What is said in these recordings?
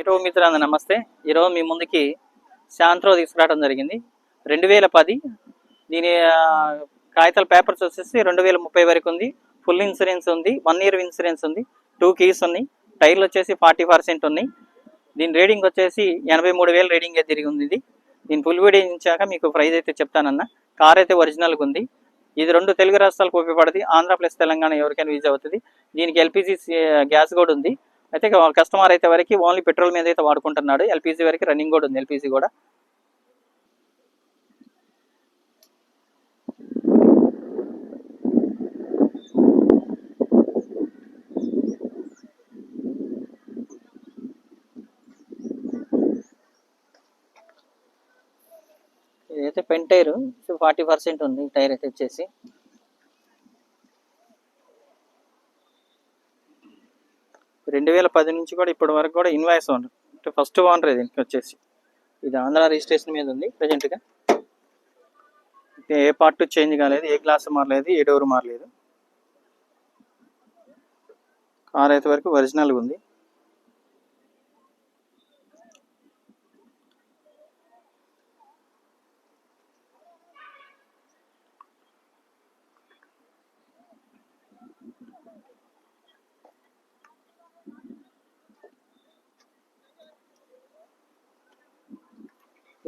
ఈరోజు మిత్రులందరూ నమస్తే. ఈరోజు మీ ముందుకి శాంత్రో తీసుకురావడం జరిగింది. రెండు వేల పది దీని కాగితాల పేపర్స్ వచ్చేసి రెండు వేల ముప్పై వరకు ఉంది. ఫుల్ ఇన్సూరెన్స్ ఉంది. వన్ ఇయర్ ఇన్సూరెన్స్ ఉంది. టూ కీస్ ఉన్నాయి. టైర్లు వచ్చేసి ఫార్టీ పర్సెంట్ ఉన్నాయి. దీని రేటింగ్ వచ్చేసి ఎనభై మూడు వేలు రేటింగ్ తిరిగి ఉంది ఇది. దీని ఫుల్ వీడియో ఇచ్చాక మీకు ప్రైజ్ అయితే చెప్తానన్న. కార్ అయితే ఒరిజినల్గా ఉంది. ఇది రెండు తెలుగు రాష్ట్రాలకు ఉపయోగపడుతుంది ఆంధ్ర ప్లస్ తెలంగాణ ఎవరికైనా యూజ్ అవుతుంది. దీనికి ఎల్పిజి గ్యాస్ కూడా ఉంది. అయితే కస్టమర్ అయితే వరకు ఓన్లీ పెట్రోల్ మీద అయితే వాడుకుంటున్నాడు. ఎల్పిజి వరకు రన్నింగ్ కూడా ఉంది ఎల్పిజి కూడా. ఇదైతే పెన్ టైర్ ఫార్టీ పర్సెంట్ ఉంది టైర్ అయితే వచ్చేసి. రెండు వేల పది నుంచి కూడా ఇప్పటి వరకు కూడా ఇన్వాయిస్ ఓనర్ అంటే ఫస్ట్ ఓనర్ దీనికి వచ్చేసి. ఇది ఆంధ్ర రిజిస్ట్రేషన్ మీద ఉంది ప్రజెంట్గా. ఏ పార్ట్ చేంజ్ కాలేదు ఏ గ్లాస్ మారలేదు ఏ డోర్ మారలేదు. కార్ అయితే వరకు ఒరిజినల్గా ఉంది.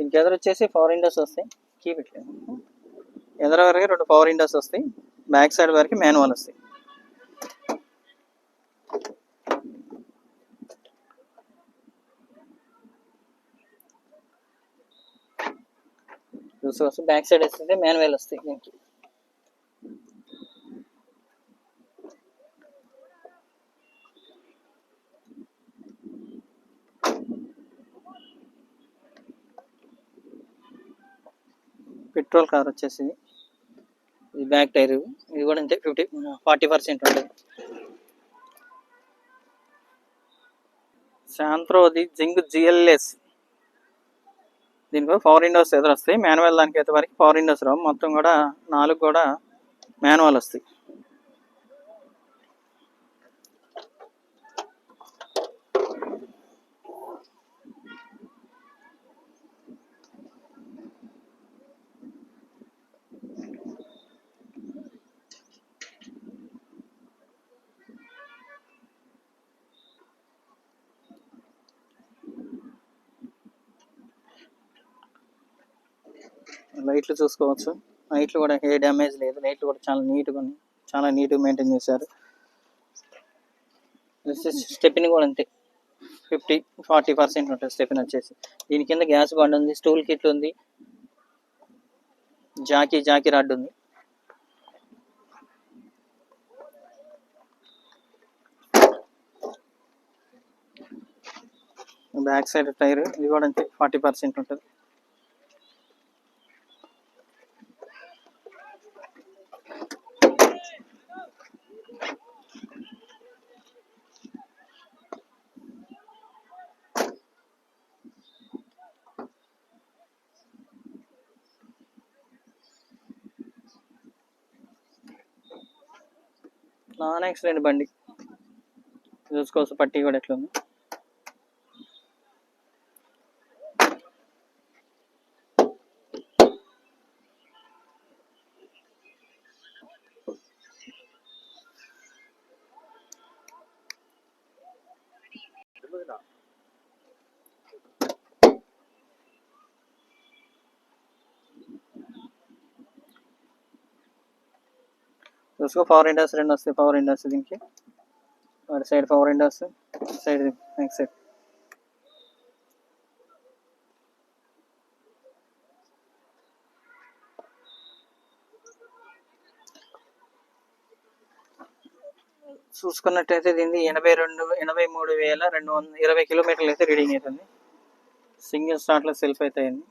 దీనికి ఎదురు వచ్చేసి పవర్ ఇండోస్ వస్తాయి. కీ పెట్టలేదు ఎదురు వరకు రెండు పవర్ ఇండోస్ వస్తాయి. బ్యాక్ సైడ్ వరకు మాన్యువల్ వస్తాయి. చూసుకోవచ్చు బ్యాక్ సైడ్ వస్తే మాన్యువల్ వస్తాయి. దీనికి పెట్రోల్ కార్ వచ్చేసి ఇది. Back tyre. ఇది కూడా అంతే ఫిఫ్టీ ఫార్టీ పర్సెంట్ ఉంటుంది. శాంత్రోది జింగ్ జిఎల్ఎస్. దీనికి పవర్ విండోస్ ఎదురు వస్తాయి మాన్యువల్ దానికి అయితే వరకు పవర్ విండోస్ రావు. మొత్తం కూడా నాలుగు కూడా మాన్యువల్ వస్తాయి. లైట్లు చూసుకోవచ్చు. లైట్లు కూడా ఏ డ్యామేజ్ లేదు. లైట్లు కూడా చాలా నీట్గా ఉన్నాయి చాలా నీట్గా మెయింటైన్ చేశారు. స్టెప్ని కూడా అంతే. ఫిఫ్టీ ఫార్టీ పర్సెంట్ ఉంటుంది స్టెప్ని వచ్చేసి. దీని కింద గ్యాస్ బండ్ ఉంది స్టూల్ కిట్ ఉంది. జాకీ జాకీ రాడ్ ఉంది. బ్యాక్ సైడ్ టైర్ ఇది కూడా అంతే ఫార్టీ పర్సెంట్ ఉంటుంది. నాన్ యాక్సిడెంట్ బండి. చూసుకోవచ్చు పట్టి కూడా ఎట్లా ఉంది చూసుకో. పవర్ ఇండర్స్ రెండు వస్తాయి. పవర్ ఇండర్స్ దీనికి. వాటి side power windows side next side చూసుకున్నట్టయితే దీన్ని ఎనభై రెండు ఎనభై మూడు వేల రెండు వందల ఇరవై కిలోమీటర్లు అయితే రీడింగ్ అవుతుంది. సింగిల్ స్టార్ట్లో సెల్ఫ్ అయితే అయింది.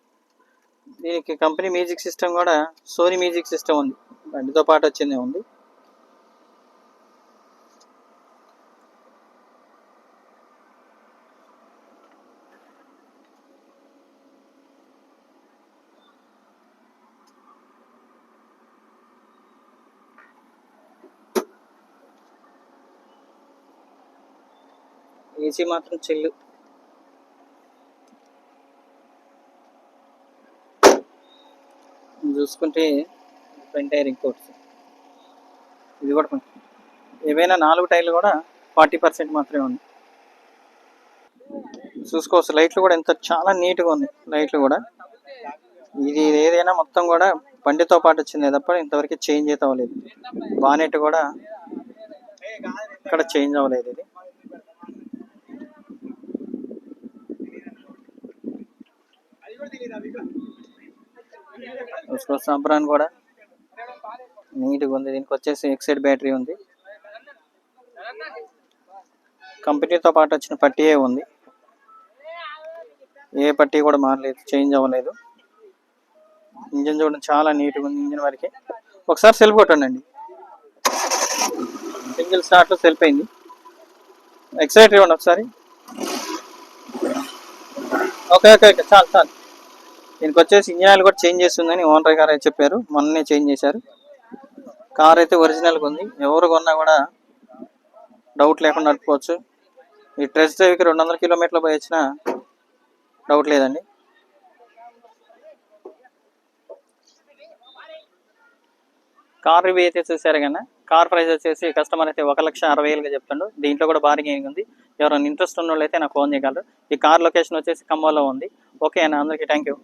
దీనికి కంపెనీ మ్యూజిక్ సిస్టమ్ కూడా సోనీ మ్యూజిక్ సిస్టమ్ ఉంది. బండితో పాటు వచ్చిందే ఉంది. ఏసీ మాత్రం చెల్లు. చూసుకుంటే ఫ్రంట్ టైర్ ఇంకోటి ఇది కూడా ఏవైనా నాలుగు టైర్లు కూడా ఫార్టీ పర్సెంట్ మాత్రమే ఉంది చూసుకోవచ్చు లైట్లు కూడా ఎంత చాలా నీట్గా ఉంది లైట్లు కూడా. ఇది ఏదైనా మొత్తం కూడా బండితో పాటు వచ్చింది తప్ప ఇంతవరకు చేంజ్ అయితే అవ్వలేదు. బానెట్ కూడా ఇక్కడ చేంజ్ అవ్వలేదు ఇది. చూసుకో సంబరాన్ కూడా నీట్గా ఉంది. దీనికి వచ్చేసి ఎక్సైడ్ బ్యాటరీ ఉంది. కంపెనీతో పాటు వచ్చిన పట్టీయే ఉంది. ఏ పట్టీ కూడా మారలేదు చేంజ్ అవ్వలేదు. ఇంజిన్ చూడండి చాలా నీట్గా ఉంది ఇంజిన్ వరకు. ఒకసారి సెల్ఫ్ కొట్టండి సింగిల్ స్టార్ట్లో సెల్ఫ్ అయింది. ఎక్సైట్ ఇవ్వండి ఒకసారి. Okay okay okay. చాలు చాలు. దీనికి వచ్చేసి ఇంజిన్ ఆయిల్ కూడా చేంజ్ చేస్తుందని ఓనర్ గారు చెప్పారు. మొన్ననే చేంజ్ చేశారు. కార్ అయితే ఒరిజినల్గా ఉంది. ఎవరు కొన్నా కూడా డౌట్ లేకుండా నడుపుకోవచ్చు. ఈ ట్రెస్ డ్రైవ్కి రెండు వందల కిలోమీటర్లు పోయి వచ్చిన డౌట్ లేదండి. కార్ రివ్యూ అయితే చూసారు కానీ కార్ ప్రైస్ వచ్చేసి కస్టమర్ అయితే ఒక లక్ష అరవై వేలుగా చెప్తుండు. దీంట్లో కూడా బార్గెనింగ్ ఉంది. ఎవరైనా ఇంట్రెస్ట్ ఉన్న వాళ్ళు అయితే నాకు ఫోన్ చేయగలరు. ఈ కార్ లొకేషన్ వచ్చేసి ఖమ్మంలో ఉంది. ఓకే అన్న అందరికీ థ్యాంక్ యూ